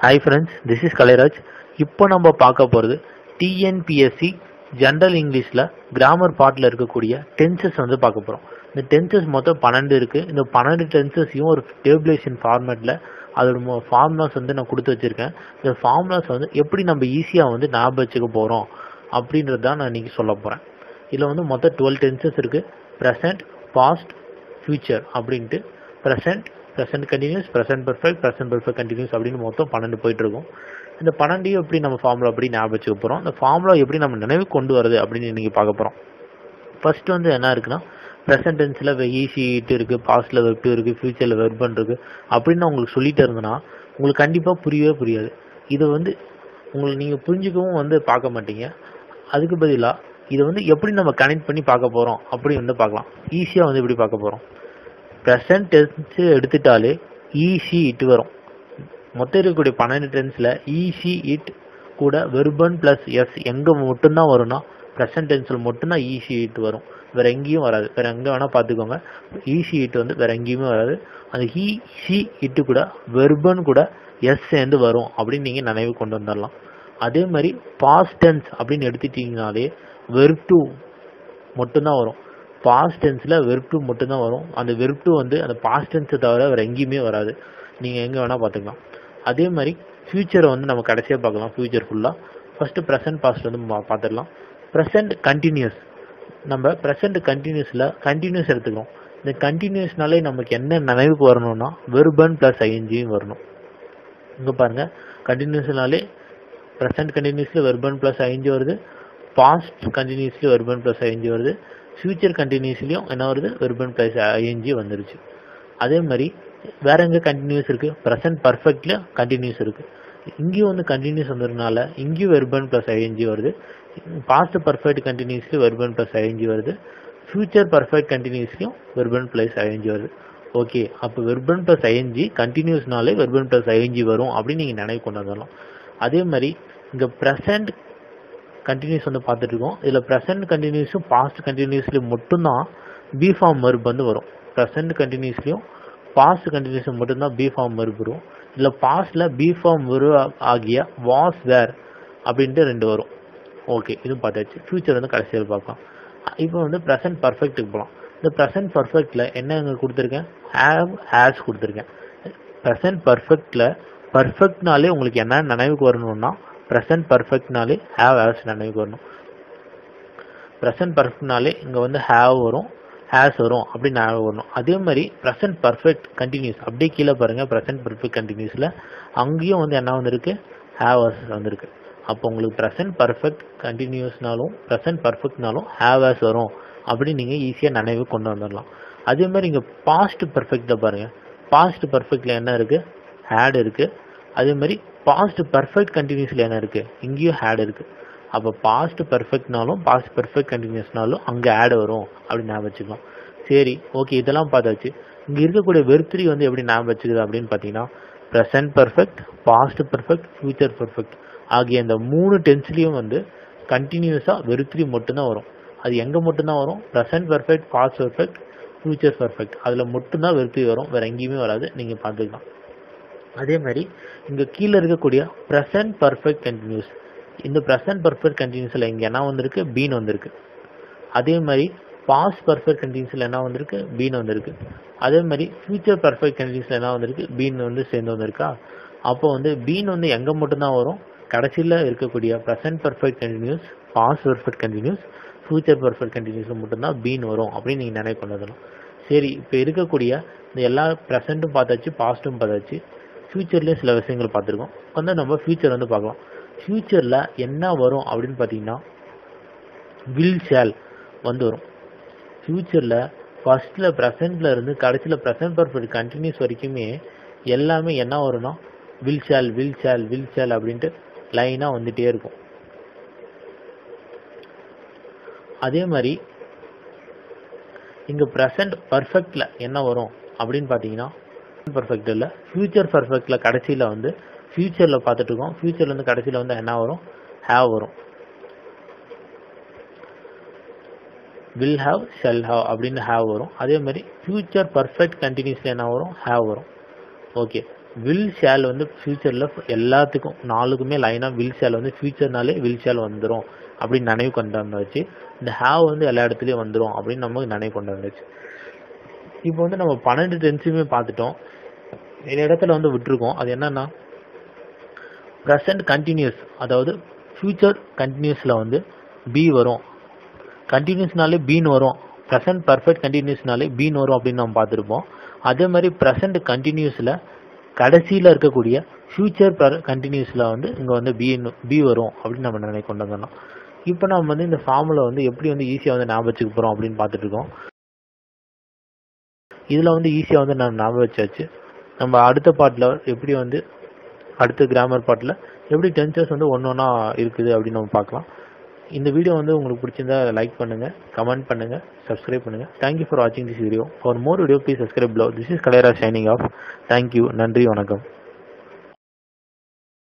Hi friends this is Kalairaj இப்போ நம்ம பார்க்க போகிறது டிஎன்பிஎஸ்சி ஜென்ரல் இங்கிலீஷில் கிராமர் பார்ட்டில் இருக்கக்கூடிய டென்சஸ் வந்து பார்க்க போகிறோம் இந்த டென்சஸ் மொத்தம் பன்னெண்டு இருக்குது இந்த பன்னெண்டு டென்சஸையும் ஒரு டேபிளேஷன் ஃபார்மேட்டில் அதோட ஃபார்முலாஸ் வந்து நான் கொடுத்து வச்சுருக்கேன். இந்த ஃபார்முலாஸ் வந்து எப்படி நம்ம ஈஸியாக வந்து ஞாபகம் வச்சுக்க போகிறோம் அப்படின்றது தான் நான் இன்றைக்கி சொல்ல போகிறேன் இதில் வந்து மொத்தம் டுவெல் டென்சஸ் இருக்குது ப்ரெசன்ட் பாஸ்ட் ஃப்யூச்சர் அப்படின்ட்டு. Present present continuous present perfect present perfect continuous அப்படின்னு மொத்தம் பன்னெண்டு போயிட்டு இருக்கும் இந்த பன்னெண்டையும் எப்படி நம்ம ஃபார்முலா எப்படி ஞாபகம் வச்சுக்க போகிறோம் இந்த ஃபார்முலா எப்படி நம்ம நினைவு கொண்டு வருது அப்படின்னு இன்றைக்கி பார்க்க போகிறோம் ஃபர்ஸ்ட் வந்து என்ன இருக்குன்னா ப்ரெசன்ட் டென்ஸில் ஈஸி இருக்குது பாஸ்ட்டில் வெப் இருக்குது ஃப்யூச்சரில் வெர்பன் இருக்குது அப்படின்னு நான் உங்களுக்கு சொல்லிட்டு இருந்தேன்னா உங்களுக்கு கண்டிப்பாக புரியவே புரியாது. இதை வந்து உங்களுக்கு நீங்கள் புரிஞ்சுக்கவும் வந்து பார்க்க மாட்டீங்க. அதுக்கு பதிலாக இதை வந்து எப்படி நம்ம கனெக்ட் பண்ணி பார்க்க போகிறோம் அப்படி வந்து பார்க்கலாம். ஈஸியாக வந்து எப்படி பார்க்க போகிறோம் ப்ரெசன்ட் டென்ஸு எடுத்துட்டாலே ஈசி இட்டு வரும். மொத்தம் இருக்கக்கூடிய பன்னெண்டு டென்ஸில் ஈசி இட் கூட வெர்பன் ப்ளஸ் எஸ் எங்கே மட்டும்தான் வரும்னா ப்ரெசன்ட் டென்ஸில் மட்டும்தான் ஈசி இட் வரும். வேற எங்கேயும் வராது. வேற எங்கே வேணால் பார்த்துக்கோங்க. ஈசி இட் வந்து வேற எங்கேயுமே வராது. அந்த ஈஸி இட்டு கூட வெர்பன் கூட எஸ் சேர்ந்து வரும் அப்படின்னு நீங்கள் நினைவு கொண்டு வந்துடலாம் அதே மாதிரி பாஸ்ட் டென்ஸ் அப்படின்னு எடுத்துட்டிங்கனாலே வெர்ப் டூ மட்டும்தான் வரும். பாஸ்ட் டென்ஸில் வெர்ப் டூ மட்டும்தான் வரும். அந்த வெர்ப் டூ வந்து அந்த பாஸ்ட் டென்ஸை தவிர வேறு எங்கேயுமே வராது. நீங்கள் எங்கே வேணால் பார்த்துக்கலாம். அதே மாதிரி ஃப்யூச்சரை வந்து நம்ம கடைசியாக பார்க்கலாம். ஃப்யூச்சர் ஃபுல்லாக ஃபஸ்ட்டு ப்ரெசன்ட் பாஸ்ட் வந்து பார்த்துடலாம். ப்ரெசன்ட் கண்டினியூஸ் நம்ம ப்ரெசன்ட் கண்டினியூஸில் கண்டினியூஸ் எடுத்துக்கிறோம் இந்த கண்டினியூஸ்னாலே நமக்கு என்ன நினைவுக்கு வரணும்னா வெர்பன் ப்ளஸ் ஐஎன்ஜியும் வரணும். இங்கே பாருங்கள் கண்டினியூஸ்னாலே present கண்டினியூஸில் verb one plus I N G வருது. Past continuously verb one plus I N G வருது. ஃபியூச்சர் கண்டினியூஸ்லேயும் என்ன வருது? வெர்பன் ப்ளஸ் ஐஎன்ஜி வந்துருச்சு. அதே மாதிரி வேற எங்கே கண்டினியூஸ் இருக்குது ப்ரெசன்ட் பர்ஃபெக்டில் கண்டினியூஸ் இருக்குது இங்கேயும் வந்து கண்டினியூஸ் வந்ததுனால இங்கேயும் verb one plus I N G வருது. Past perfect கண்டினியூஸ்லேயும் verb one plus I N G வருது. Future perfect கண்டினியூஸ்லையும் verb one plus I N G வருது. ஓகே அப்போ verb one plus I N G கண்டினியூஸ்னாலே verb one plus I N G வரும் அப்படின்னு நீங்கள் நினைவு கொண்டு வந்துடலாம் அதே மாதிரி இங்கே ப்ரெசன்ட் கண்டினியூஸ் வந்து பார்த்துட்டு இருக்கோம் இதில் ப்ரெசன்ட் கண்டினியூஸும் பாஸ்ட் கண்டினியூஸ்லையும் மட்டும்தான் பி ஃபார்ம் மர்ப் வந்து வரும். ப்ரெசன்ட் கண்டினியூஸ்லையும் பாஸ்ட் கண்டினியூஸும் மட்டும்தான் பி ஃபார்ம் மர்ப் வரும். இல்லை பாஸ்டில் பி ஃபார்ம் வரு ஆகிய வாஸ் வேர் அப்படின்ட்டு ரெண்டு வரும். ஓகே இதுவும் பார்த்தாச்சு. ஃபியூச்சர் வந்து கடைசியில் பார்க்கலாம். இப்போ வந்து ப்ரெசன்ட் பர்ஃபெக்ட்டுக்கு போகலாம் இந்த ப்ரெசன்ட் பர்ஃபெக்டில் என்ன இங்கே கொடுத்துருக்கேன்? ஹேவ் ஹேஸ் கொடுத்துருக்கேன். ப்ரெசன்ட் பர்ஃபெக்டில் பர்ஃபெக்ட்னாலே உங்களுக்கு என்ன நினைவுக்கு வரணும்னா ப்ரெசன்ட் பர்ஃபெக்ட்னாலே ஹேவ் ஹேஸ் நினைவுக்கு வரணும் ப்ரெசன்ட் பர்ஃபெக்ட்னாலே இங்கே வந்து ஹேவ் வரும். ஹேஸ் வரும். அப்படின்னு ஞாபகம் வரணும் அதே மாதிரி ப்ரெசன்ட் பர்ஃபெக்ட் கண்டினியூஸ் அப்படியே கீழே பாருங்கள் ப்ரெசன்ட் பர்ஃபெக்ட் கண்டினியூஸில் அங்கேயும் வந்து என்ன வந்திருக்கு? ஹேவ் ஹேஸ் வந்திருக்கு. அப்போ உங்களுக்கு ப்ரெசன்ட் பர்ஃபெக்ட் கண்டினியூஸ்னாலும் ப்ரெசன்ட் பர்ஃபெக்ட்னாலும் ஹேவ் ஹேஸ் வரும். அப்படின்னு நீங்கள் ஈஸியாக நினைவு கொண்டு வந்துடலாம். அதே மாதிரி இங்கே பாஸ்ட் பர்ஃபெக்டில் பாருங்கள் பாஸ்ட் பர்ஃபெக்டில் என்ன இருக்குது ஹேட் இருக்குது அதே மாதிரி பாஸ்ட் பர்ஃபெக்ட் கண்டினியூஸில் என்ன இருக்குது இங்கேயும் ஹேட் இருக்குது அப்போ பாஸ்ட் பர்ஃபெக்ட்னாலும் பாஸ்ட் பர்ஃபெக்ட் கண்டினியூஸ்னாலும் அங்கே ஆட் வரும் அப்படின்னு ஞாபகம் வச்சுக்கலாம். சரி ஓகே இதெல்லாம் பார்த்தாச்சு. இங்கே இருக்கக்கூடிய வெறுத்திரி வந்து எப்படி ஞாபகம் வச்சுக்குது அப்படின்னு பார்த்தீங்கன்னா present perfect past perfect future perfect ஆகிய இந்த மூணு டென்ஸ்லேயும் வந்து கண்டினியூஸாக வெறுத்திரி மட்டும்தான் வரும். அது எங்கே மட்டும்தான் வரும்? Present perfect past perfect future perfect அதில் மட்டும்தான் வெறுத்திரி வரும். வேறு எங்கேயுமே வராது. நீங்கள் பார்த்துக்கலாம். அதே மாதிரி இங்கே கீழே இருக்கக்கூடிய ப்ரெசன்ட் பர்ஃபெக்ட் கண்டினியூஸ் இந்த ப்ரெசன்ட் பர்ஃபெக்ட் கண்டினியூஸில் இங்கே என்ன வந்திருக்கு? பீன் வந்திருக்கு. அதே மாதிரி பாஸ்ட் பர்ஃபெக்ட் கண்டினியூஸில் என்ன வந்திருக்கு? பீன் வந்திருக்கு. அதே மாதிரி ஃபியூச்சர் பர்ஃபெக்ட் கண்டினியூஸில் என்ன வந்திருக்கு? பீன் வந்து சேர்ந்து வந்திருக்கா? அப்போ வந்து பீன் வந்து எங்கே மட்டும்தான் வரும்? கடைசியில் இருக்கக்கூடிய present perfect continuous past perfect continuous future perfect கண்டினியூஸில் மட்டும்தான் பீன் வரும் அப்படின்னு நீங்கள் நினைவு கொண்டதெல்லாம் சரி இப்போ இருக்கக்கூடிய இந்த எல்லா ப்ரெசண்ட்டும் பார்த்தாச்சு பாஸ்ட்டும் பார்த்தாச்சு. ஃப்யூச்சர்லேயும் சில விஷயங்கள் பார்த்துருக்கோம். வந்து நம்ம ஃப்யூச்சர் வந்து பார்க்கலாம். ஃப்யூச்சரில் என்ன வரும் அப்படின்னு பார்த்தீங்கன்னா வில் ஷேல் வந்து வரும். ஃப்யூச்சரில் ஃபஸ்ட்டில் ப்ரெசண்ட்டில் இருந்து கடைசியில் ப்ரெசன்ட் பர்ஃபெக்ட் கண்டினியூஸ் வரைக்குமே எல்லாமே என்ன வரும்னா will shall will shall will shall அப்படின்ட்டு லைனாக வந்துகிட்டே இருக்கும். அதே மாதிரி இங்கே ப்ரெசண்ட் பர்ஃபெக்டில் என்ன வரும் அப்படின்னு பார்த்தீங்கன்னா பர்ஃபெக்ட் இல்லை. ஃபியூச்சர் பர்ஃபெக்டில் கடைசியில் வந்து ஃபியூச்சரில் பார்த்துட்டு இருக்கோம் ஃபியூச்சரில் வந்து கடைசியில் வந்து என்ன வரும்? ஹேவ் வரும். வில் ஹாவ் ஷெல் ஹாவ் அப்படின்னு ஹேவ் வரும். அதே மாதிரி ஃபியூச்சர் பர்ஃபெக்ட் கண்டினியூஸில் என்ன வரும்? ஹேவ் வரும். ஓகே வில் ஷேல் வந்து ஃபியூச்சரில் எல்லாத்துக்கும் நாலுக்குமே லைனாக வில் ஷேல் வந்து ஃபியூச்சர்னாலே வில் ஷேல் வந்துடும் அப்படின்னு நினைவு கொண்டு வந்தாச்சு இந்த ஹேவ் வந்து எல்லா இடத்துலையும் வந்துடும் அப்படின்னு நமக்கு நினைவு கொண்டு வந்தாச்சு இப்போ வந்து நம்ம பன்னெண்டு டென்ஸுமே பார்த்துட்டோம். இந்த இடத்துல வந்து விட்டுருக்கோம். அது என்னன்னா ப்ரெசன்ட் கண்டினியூஸ் அதாவது ஃபியூச்சர் கண்டினியூஸில் வந்து பி வரும். கண்டினியூஸ்னாலே பின்னு வரும். ப்ரெசன்ட் பர்ஃபெக்ட் கண்டினியூஸ்னாலே பீன் வரும் அப்படின்னு நம்ம பார்த்துருப்போம். அதே மாதிரி ப்ரெசன்ட் கண்டினியூஸில் கடைசியில் இருக்கக்கூடிய ஃபியூச்சர் கண்டினியூஸில் வந்து இங்கே வந்து பி பி வரும் அப்படின்னு நம்ம நினைக்க கொண்டு வந்தோம் இப்போ நம்ம வந்து இந்த ஃபார்முலா வந்து எப்படி வந்து ஈஸியாக வந்து ஞாபகம் வச்சுக்க போகிறோம் அப்படின்னு பார்த்துட்ருக்கோம் இதில் வந்து ஈஸியாக வந்து நான் ஞாபகம் வச்சாச்சு. நம்ம அடுத்த பாட்டில் எப்படி வந்து அடுத்த கிராமர் பாட்டில் எப்படி டென்சஸ் வந்து ஒன்று ஒன்றா இருக்குது அப்படின்னு நம்ம பார்க்கலாம். இந்த வீடியோ வந்து உங்களுக்கு பிடிச்சிருந்தா லைக் பண்ணுங்கள் கமெண்ட் பண்ணுங்கள் சப்ஸ்கிரைப் பண்ணுங்கள் தேங்க்யூ ஃபார் வாட்சிங் this video for more video please subscribe below this is Kalaiyara shining of thank you நன்றி வணக்கம்.